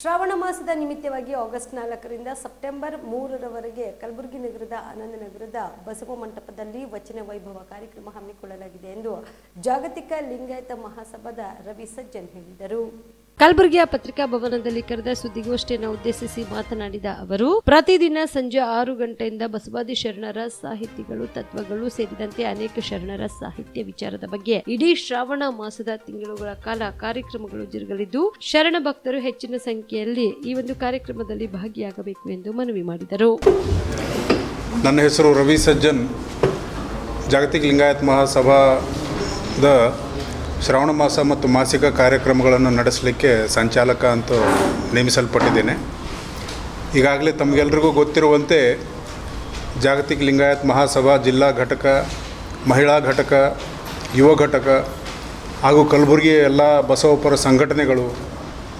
ಶ್ರಾವಣ ಮಾಸದ ನಿಮಿತ್ತವಾಗಿ ಆಗಸ್ಟ್ ನಾಲ್ಕರಿಂದ ಸೆಪ್ಟೆಂಬರ್ ಮೂರರವರೆಗೆ ಕಲಬುರಗಿ ನಗರದ ಆನಂದ ನಗರದ ಬಸವ ಮಂಟಪದಲ್ಲಿ ವಚನ ವೈಭವ ಕಾರ್ಯಕ್ರಮ ಹಮ್ಮಿಕೊಳ್ಳಲಾಗಿದೆ ಎಂದು ಜಾಗತಿಕ ಲಿಂಗಾಯತ ಮಹಾಸಭಾದ ರವಿ ಸಜ್ಜನ್ ಹೇಳಿದರು. ಕಲಬುರಗಿಯ ಪತ್ರಿಕಾ ಭವನದಲ್ಲಿ ಕರೆದ ಸುದ್ದಿಗೋಷ್ಠಿಯನ್ನು ಉದ್ದೇಶಿಸಿ ಮಾತನಾಡಿದ ಅವರು, ಪ್ರತಿದಿನ ಸಂಜೆ ಆರು ಗಂಟೆಯಿಂದ ಬಸವಾದಿ ಶರಣರ ಸಾಹಿತಿಗಳು, ತತ್ವಗಳು ಸೇರಿದಂತೆ ಅನೇಕ ಶರಣರ ಸಾಹಿತ್ಯ ವಿಚಾರದ ಬಗ್ಗೆ ಇಡೀ ಶ್ರಾವಣ ಮಾಸದ ತಿಂಗಳುಗಳ ಕಾಲ ಕಾರ್ಯಕ್ರಮಗಳು ಜರುಗಲಿದ್ದು, ಶರಣ ಭಕ್ತರು ಹೆಚ್ಚಿನ ಸಂಖ್ಯೆಯಲ್ಲಿ ಈ ಒಂದು ಕಾರ್ಯಕ್ರಮದಲ್ಲಿ ಭಾಗಿಯಾಗಬೇಕು ಎಂದು ಮನವಿ ಮಾಡಿದರು. ನನ್ನ ಹೆಸರು ರವಿ ಸಜ್ಜನ್. ಜಾಗತಿಕ ಲಿಂಗಾಯತ್ ಮಹಾಸಭಾದ ಶ್ರಾವಣ ಮಾಸ ಮತ್ತು ಮಾಸಿಕ ಕಾರ್ಯಕ್ರಮಗಳನ್ನು ನಡೆಸಲಿಕ್ಕೆ ಸಂಚಾಲಕ ಅಂತ ನೇಮಿಸಲ್ಪಟ್ಟಿದ್ದೇನೆ. ಈಗಾಗಲೇ ತಮಗೆಲ್ರಿಗೂ ಗೊತ್ತಿರುವಂತೆ ಜಾಗತಿಕ ಲಿಂಗಾಯತ್ ಮಹಾಸಭಾ ಜಿಲ್ಲಾ ಘಟಕ, ಮಹಿಳಾ ಘಟಕ, ಯುವ ಘಟಕ ಹಾಗೂ ಕಲಬುರಗಿಯ ಎಲ್ಲ ಬಸವಪರ ಸಂಘಟನೆಗಳು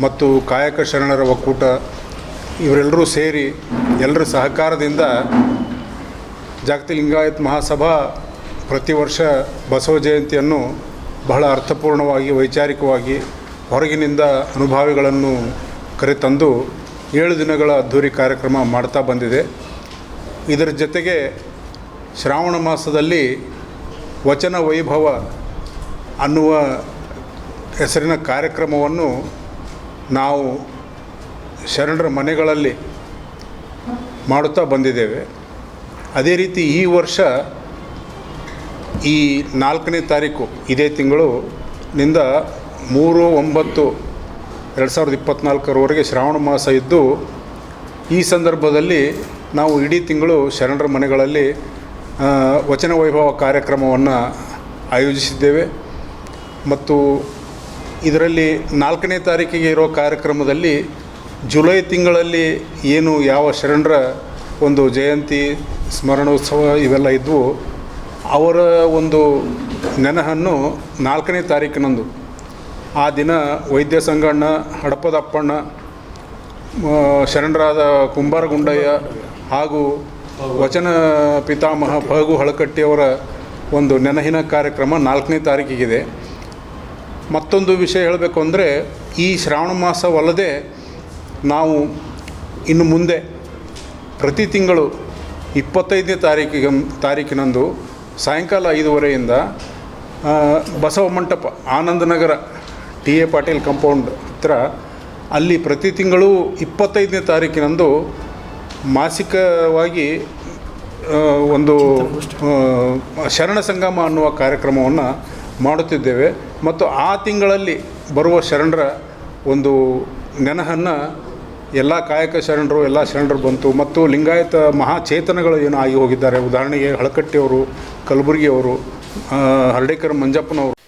ಮತ್ತು ಕಾಯಕ ಶರಣರ ಒಕ್ಕೂಟ ಇವರೆಲ್ಲರೂ ಸೇರಿ ಎಲ್ಲರ ಸಹಕಾರದಿಂದ ಜಾಗತಿಕ ಲಿಂಗಾಯತ್ ಮಹಾಸಭಾ ಪ್ರತಿ ವರ್ಷ ಬಸವ ಜಯಂತಿಯನ್ನು ಬಹಳ ಅರ್ಥಪೂರ್ಣವಾಗಿ, ವೈಚಾರಿಕವಾಗಿ ಹೊರಗಿನಿಂದ ಅನುಭಾವಿಗಳನ್ನು ಕರೆತಂದು ಏಳು ದಿನಗಳ ಅದ್ಧೂರಿ ಕಾರ್ಯಕ್ರಮ ಮಾಡ್ತಾ ಬಂದಿದೆ. ಇದರ ಜೊತೆಗೆ ಶ್ರಾವಣ ಮಾಸದಲ್ಲಿ ವಚನ ವೈಭವ ಅನ್ನುವ ಹೆಸರಿನ ಕಾರ್ಯಕ್ರಮವನ್ನು ನಾವು ಶರಣರ ಮನೆಗಳಲ್ಲಿ ಮಾಡುತ್ತಾ ಬಂದಿದ್ದೇವೆ. ಅದೇ ರೀತಿ ಈ ವರ್ಷ ಈ ನಾಲ್ಕನೇ ತಾರೀಕು ಇದೇ ತಿಂಗಳು ನಿಂದ ಮೂರು, ಒಂಬತ್ತು, ಎರಡು ಸಾವಿರದ ಇಪ್ಪತ್ತ್ನಾಲ್ಕರವರೆಗೆ ಶ್ರಾವಣ ಮಾಸ ಇದ್ದು, ಈ ಸಂದರ್ಭದಲ್ಲಿ ನಾವು ಇಡೀ ತಿಂಗಳು ಶರಣರ ಮನೆಗಳಲ್ಲಿ ವಚನ ವೈಭವ ಕಾರ್ಯಕ್ರಮವನ್ನು ಆಯೋಜಿಸಿದ್ದೇವೆ. ಮತ್ತು ಇದರಲ್ಲಿ ನಾಲ್ಕನೇ ತಾರೀಕಿಗೆ ಇರೋ ಕಾರ್ಯಕ್ರಮದಲ್ಲಿ ಜುಲೈ ತಿಂಗಳಲ್ಲಿ ಏನು ಯಾವ ಶರಣರ ಒಂದು ಜಯಂತಿ, ಸ್ಮರಣೋತ್ಸವ ಇವೆಲ್ಲ ಇದ್ವು ಅವರ ಒಂದು ನೆನಹನ್ನು ನಾಲ್ಕನೇ ತಾರೀಕಿನಂದು ಆ ದಿನ ವೈದ್ಯ ಸಂಗಣ್ಣ ಹಡಪದಪ್ಪಣ್ಣ ಶರಣರಾದ ಕುಂಬಾರಗುಂಡಯ್ಯ ಹಾಗೂ ವಚನ ಪಿತಾಮಹ ಫಗು ಹಳಕಟ್ಟಿಯವರ ಒಂದು ನೆನಹಿನ ಕಾರ್ಯಕ್ರಮ ನಾಲ್ಕನೇ ತಾರೀಕಿಗಿದೆ ಮತ್ತೊಂದು ವಿಷಯ ಹೇಳಬೇಕು ಅಂದರೆ, ಈ ಶ್ರಾವಣ ಮಾಸವಲ್ಲದೆ ನಾವು ಇನ್ನು ಮುಂದೆ ಪ್ರತಿ ತಿಂಗಳು ಇಪ್ಪತ್ತೈದನೇ ತಾರೀಕಿಗೆ ತಾರೀಕಿನಂದು ಸಾಯಂಕಾಲ ಐದುವರೆಯಿಂದ Basava Mantapa, Anandnagar, T A Patil compound ಹತ್ರ. ಅಲ್ಲಿ ಪ್ರತಿ ತಿಂಗಳು ಇಪ್ಪತ್ತೈದನೇ ತಾರೀಕಿನಂದು ಮಾಸಿಕವಾಗಿ ಒಂದು ಶರಣ ಸಂಗಮ ಅನ್ನುವ ಕಾರ್ಯಕ್ರಮವನ್ನು ಮಾಡುತ್ತಿದ್ದೇವೆ. ಮತ್ತು ಆ ತಿಂಗಳಲ್ಲಿ ಬರುವ ಶರಣರ ಒಂದು ನೆನಹನ್ನು ಎಲ್ಲ ಕಾಯಕ ಶರಣರು, ಎಲ್ಲ ಶರಣರು ಬಂತು. ಮತ್ತು ಲಿಂಗಾಯತ ಮಹಾಚೇತನಗಳು ಏನು ಆಗಿ ಹೋಗಿದ್ದಾರೆ. ಉದಾಹರಣೆಗೆ ಹಳಕಟ್ಟಿಯವರು, ಕಲಬುರಗಿಯವರು ಹರಡೇಕರ್ ಮಂಜಪ್ಪನವರು.